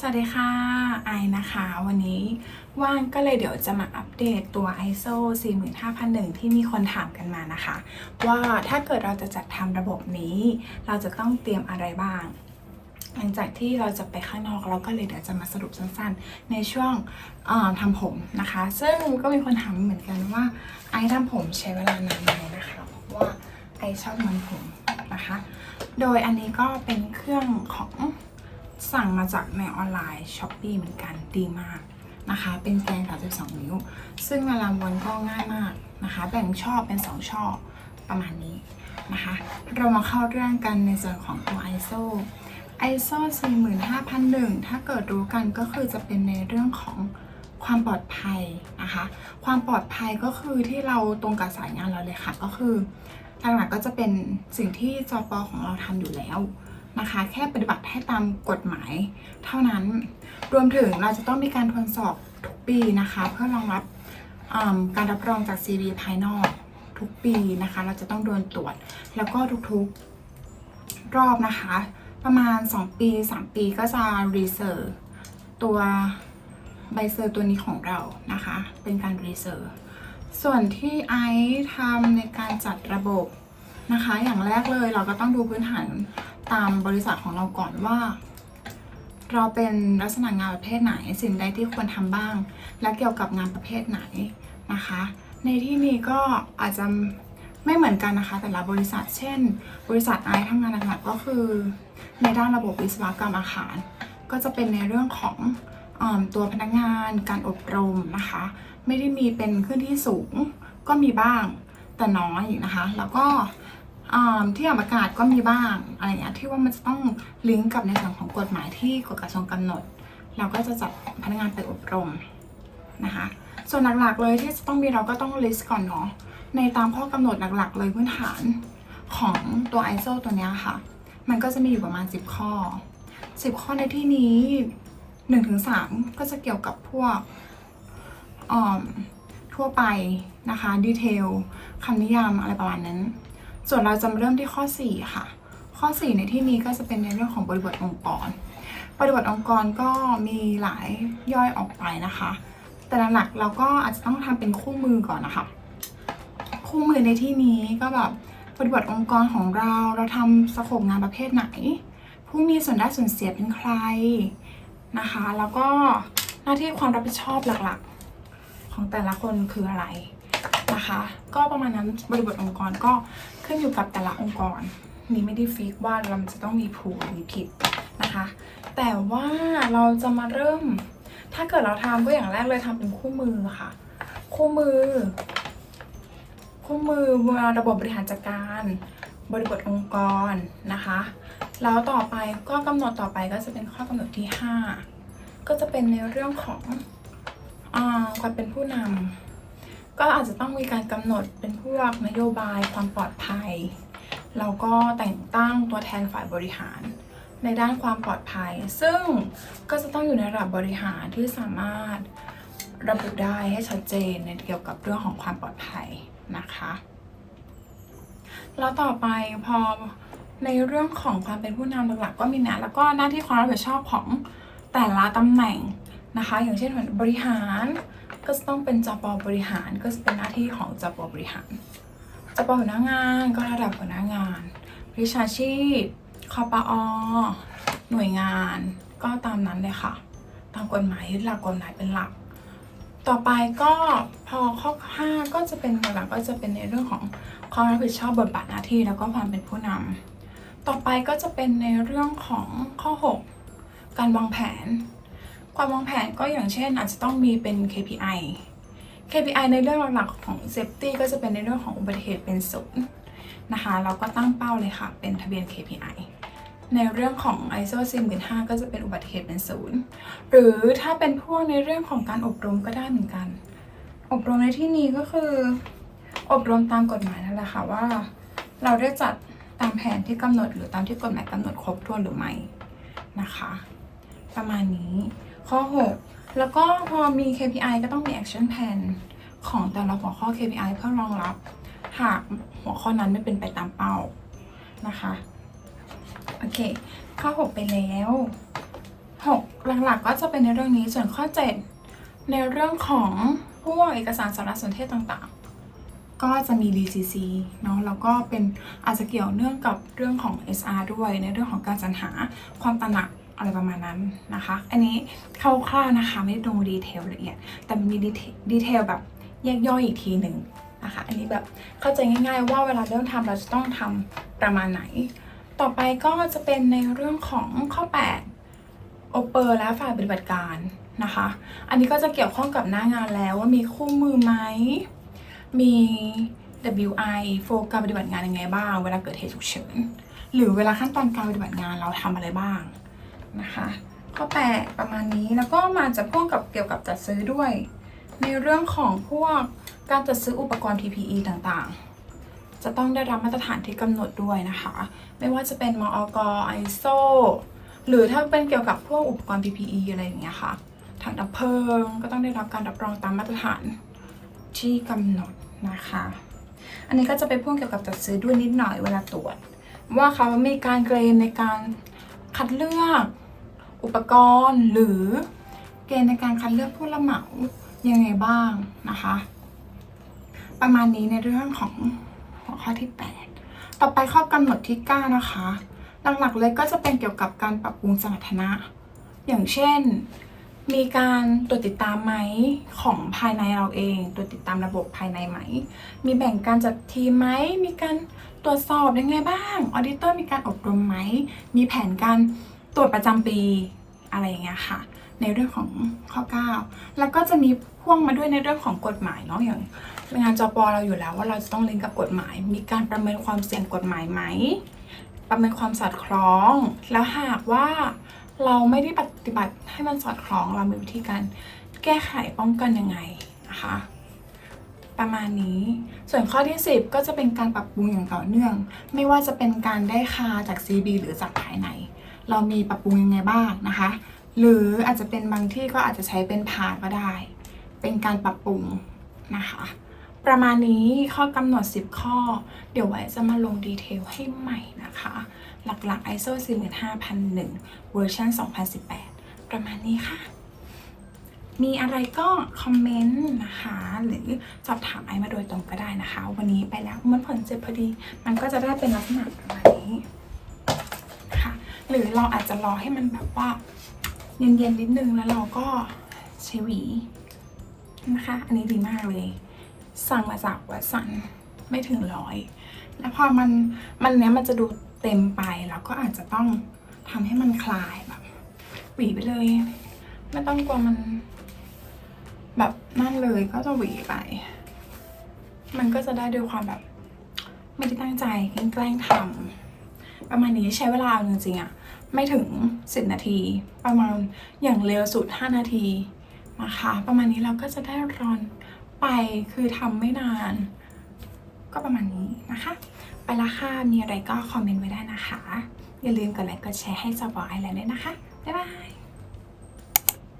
สวัสดีค่ะไอนะคะ วันนี้ว่างก็เลยเดี๋ยวจะมาอัปเดตตัว ISO 45001 ที่มีคนถามกันมานะคะ ว่าถ้าเกิดเราจะจัดทำระบบนี้ เราจะต้องเตรียมอะไรบ้าง หลังจากที่เราจะไปข้างนอกเราก็เลยเดี๋ยวจะมาสรุปสั้นๆ ในช่วงทำผมนะคะ ซึ่งก็มีคนถามเหมือนกันว่าไอทำผมใช้เวลานานไหมนะคะเพราะว่าไอชอบมันผมนะคะ โดยอันนี้ก็เป็นเครื่องของ สั่งมาจากในออนไลน์ช้อปปีเหมือนกันดีมากนะคะ เป็นแกน32 นิ้ว ซึ่งเวลาวนก็ง่ายมากนะคะ แบ่งช่อเป็น 2 ช่อประมาณนี้นะคะ เรามาเข้าเรื่องกันในส่วนของตัว ISO ISO 45001 ถ้าเกิดรู้กันก็คือจะเป็นในเรื่องของความปลอดภัยนะคะ ความปลอดภัยก็คือที่เราตรงกับสายงานเราเลยค่ะ ก็คือหลักๆก็จะเป็นสิ่งที่จอปของเราทำอยู่แล้ว นะคะ แค่ปฏิบัติให้ตามกฎหมายเท่านั้น รวมถึงเราจะต้องมีการทดสอบทุกปีนะคะ เพื่อรองรับการรับรองจาก CV ภายนอกทุกปีนะคะ เราจะต้องโดนตรวจ แล้วก็ทุกๆรอบนะคะ ประมาณ 2 ปี 3 ปีก็จะรีเซิร์ตัวใบเซอร์ตัวนี้ของเรานะคะ เป็นการรีเซิร์ส่วนที่ไอซ์ทำในการจัดระบบนะคะ อย่างแรกเลยเราก็ต้องดูพื้นฐาน ตามบริษัทของเราก่อนว่า เราเป็นลักษณะงานประเภทไหน สิ่งใดที่ควรทำบ้าง และเกี่ยวกับงานประเภทไหนนะคะ ในที่นี้ก็อาจจะไม่เหมือนกันนะคะ แต่ละบริษัท เช่น บริษัทไอทำงานหลักๆก็คือ ในด้านระบบวิศวกรรมอาคาร ก็จะเป็นในเรื่องของอตัวพนักงาน การอบรมนะคะ ไม่ได้มีเป็นขึ้นที่สูงก็มีบ้างแต่น้อยนะคะ แล้วก็ ที่อากาศก็มีบ้างอะไรอย่างเงี้ยที่ว่ามันจะต้องลิงก์กับในส่วนของกฎหมายที่กฎกระทรวงกำหนด เราก็จะจัดพนักงานไปอบรมนะคะ ส่วนหลักๆเลยที่จะต้องมีเราก็ต้อง list ก่อนเนาะในตามข้อกำหนดหลักๆ เลยพื้นฐานของตัว ISO ตัวนี้ค่ะ มันก็จะมีอยู่ประมาณ 10 ข้อ 10 ข้อในที่นี้ 1-3 ก็จะเกี่ยวกับพวกออมทั่วไปนะคะ ดีเทลคำนิยามอะไรประมาณนั้น ส่วนเราจะมาเริ่มที่ข้อ 4 ค่ะ ข้อ 4 ในที่นี้ก็จะเป็นในเรื่องของบริบทองค์กร บริบทองค์กรก็มีหลายย่อยออกไปนะคะ แต่หลักๆเราก็อาจจะต้องทำเป็นคู่มือก่อนนะคะ คู่มือในที่นี้ก็แบบบริบทองค์กรของเราเราทำสโคปงานประเภทไหน ผู้มีส่วนได้ส่วนเสียเป็นใครนะคะ แล้วก็หน้าที่ความรับผิดชอบหลักๆ ของแต่ละคนคืออะไร นะคะ ก็ประมาณนั้นบริบทองค์กรก็ขึ้นอยู่กับแต่ละองค์กรนี่ไม่ได้ฟิกว่าเราจะต้องมีผูกหรือผิดนะคะ แต่ว่าเราจะมาเริ่ม ถ้าเกิดเราทำก็อย่างแรกเลยทำเป็นคู่มือค่ะ คู่มือ คู่มือระบบบริหารจัดการ บริบทองค์กรนะคะ แล้วต่อไปก็กำหนดต่อไปก็จะเป็นข้อกำหนดที่ 5 ก็จะเป็นในเรื่องของอความเป็นผู้นำ ก็อาจจะต้องมีการกำหนดเป็นพวกนโยบายความปลอดภัย แล้วก็แต่งตั้งตัวแทนฝ่ายบริหาร ในด้านความปลอดภัย ซึ่งก็จะต้องอยู่ในระดับบริหารที่สามารถระบุได้ให้ชัดเจนในเกี่ยวกับเรื่องของความปลอดภัยนะคะ แล้วต่อไปพอในเรื่องของความเป็นผู้นำหลักๆก็มีนะแล้วก็หน้าที่ความรับผิดชอบของแต่ละตำแหน่ง นะคะ อย่างเช่นบริหารก็จะต้องเป็นจปบริหารก็จะเป็นหน้าที่ของจปบริหารจปหัวหน้างานก็ระดับหัวหน้างานวิชาชีพคปอหน่วยงานก็ตามนั้นเลยค่ะ ตามกฎหมายยึดหลักกฎหมายเป็นหลัก ต่อไปก็พอข้อ 5 ก็จะเป็นหลักก็จะเป็นในเรื่องของความรับผิดชอบบทบาทหน้าที่แล้วก็ความเป็นผู้นำต่อไปก็จะเป็นในเรื่องของข้อ 6 การวางแผน ความวางแผนก็อย่างเช่น อาจจะต้องมีเป็น KPI KPI ในเรื่องหลักๆของ Safety ก็จะเป็นในเรื่องของอุบัติเหตุเป็นศูนย์นะคะเราก็ตั้งเป้าเลยค่ะ เป็นทะเบียน KPI ในเรื่องของ ISO 14005ก็จะเป็นอุบัติเหตุเป็นศูนย์หรือถ้าเป็นพวกในเรื่องของการอบรมก็ได้เหมือนกัน อบรมในที่นี้ก็คือ อบรมตามกฎหมายนั่นแหละค่ะว่า เราได้จัดตามแผนที่กำหนด หรือตามที่กฎหมายกำหนดครบถ้วนหรือไม่นะคะ ประมาณนี้ ข้อ 6 แล้วก็พอมี KPI ก็ต้องมี action plan ของแต่ละหัวข้อ KPI เพื่อรองรับ หากหัวข้อนั้นไม่เป็นไปตามเป้านะคะ โอเค ข้อ 6 ไปแล้ว 6 หลักๆก็จะเป็นในเรื่องนี้ส่วนข้อ 7 ในเรื่องของพวกเอกสารสารสนเทศต่างๆ ก็จะมี DCC เนาะแล้วก็เป็นอาจจะเกี่ยวเนื่องกับเรื่องของ SR ด้วยในเรื่องของการสรรหาความตระหนัก อะไรประมาณนั้นนะคะ อันนี้คร่าวๆนะคะ ไม่ได้ลงดีเทลละเอียด แต่มีดีเทลแบบแยกย่อยอีกทีหนึ่งนะคะ อันนี้แบบเข้าใจง่ายๆ ว่าเวลาเริ่มทำเราจะต้องทำประมาณไหน ต่อไปก็จะเป็นในเรื่องของข้อ 8 โอเปอร์และฝ่ายปฏิบัติการนะคะ อันนี้ก็จะเกี่ยวข้องกับหน้างานแล้วว่ามีคู่มือไหม มี WI โฟการปฏิบัติงานยังไงบ้าง เวลาเกิดเหตุฉุกเฉิน หรือเวลาขั้นตอนการปฏิบัติงานเราทำอะไรบ้าง นะคะข้อแปดประมาณนี้แล้วก็มาจะพ่วงกับเกี่ยวกับจัดซื้อด้วย ในเรื่องของพวกการจัดซื้ออุปกรณ์ PPE ต่างๆ จะต้องได้รับมาตรฐานที่กำหนดด้วยนะคะ ไม่ว่าจะเป็นมอก ISO หรือถ้าเป็นเกี่ยวกับพวกอุปกรณ์ PPE อะไรอย่างเงี้ยค่ะถังดับเพลิงก็ต้องได้รับการรับรองตามมาตรฐานที่กำหนดนะคะ อันนี้ก็จะไปพ่วงเกี่ยวกับจัดซื้อด้วยนิดหน่อยเวลาตรวจ ว่าเขามีการเกรนในการคัดเลือก อุปกรณ์หรือเกณฑ์ในการคัดเลือกผู้รับเหมายังไงบ้างนะคะ ประมาณนี้ในเรื่องของหัวข้อที่ 8 ต่อไปข้อกำหนดที่ 9 นะคะ หลักๆเลยก็จะเป็นเกี่ยวกับการปรับปรุงสมรรถนะ อย่างเช่น มีการตรวจติดตามไหมของภายในเราเองตรวจติดตามระบบภายในไหม มีแบ่งการจัดทีมไหมมีการตรวจสอบยังไงบ้างออดิเตอร์มีการอบรมไหมมีแผนการ ตรวจประจำปีอะไรอย่างเงี้ยค่ะ ในเรื่องของข้อ 9 แล้วก็จะมีพ่วงมาด้วยในเรื่องของกฎหมายเนาะอย่างงานจปเราอยู่แล้วว่าเราจะต้องลิงก์กับกฎหมาย มีการประเมินความเสี่ยงกฎหมายไหม ประเมินความสอดคล้อง แล้วหากว่าเราไม่ได้ปฏิบัติให้มันสอดคล้องเรามีวิธีการแก้ไขป้องกันยังไงนะคะ ประมาณนี้ ส่วนข้อที่ 10 ก็จะเป็นการปรับปรุงอย่างต่อเนื่อง ไม่ว่าจะเป็นการได้คาจาก CB หรือจากภายใน เรามีปรับปรุงยังไงบ้างนะคะ หรืออาจจะเป็นบางที่ก็อาจจะใช้เป็นพาก็ได้ เป็นการปรับปรุงนะคะ ประมาณนี้ข้อกำหนด 10 ข้อ เดี๋ยวไว้จะมาลงดีเทลให้ใหม่นะคะ หลักๆ ISO 45001 เวอร์ชัน2018 ประมาณนี้ค่ะ มีอะไรก็คอมเมนต์นะคะ หรือสอบถามไอมาโดยตรงก็ได้นะคะ วันนี้ไปแล้วมันผลเจ็บพอดี มันก็จะได้เป็นลักษณะประมาณนี้ หรือเราอาจจะรอให้มันแบบว่า เย็นๆนิดนึงแล้วเราก็ใช้หวีนะคะ อันนี้ดีมากเลย สั่งมาจากวัดสันไม่ถึงร้อย แล้วพอมันมันเนี้ยมันจะดูเต็มไปแล้วก็อาจจะต้องทำให้มันคลายแบบหวีไปเลย ไม่ต้องกลัวมันแบบนั่นเลยก็จะหวีไป มันก็จะได้ด้วยความแบบ ไม่ได้ตั้งใจแกล้งทำ ประมาณนี้ใช้เวลาจริงๆอะไม่ถึง 10 นาที ประมาณอย่างเร็วสุด 5 นาทีนะคะ ประมาณนี้เราก็จะได้รอนไปคือทำไม่นาน ก็ประมาณนี้นะคะ ไปละค่ะ มีอะไรก็คอมเมนต์ไว้ได้นะคะ อย่าลืมกดไลค์กดแชร์ให้จอบอไอแลนด์ด้วยนะคะ บ๊ายบาย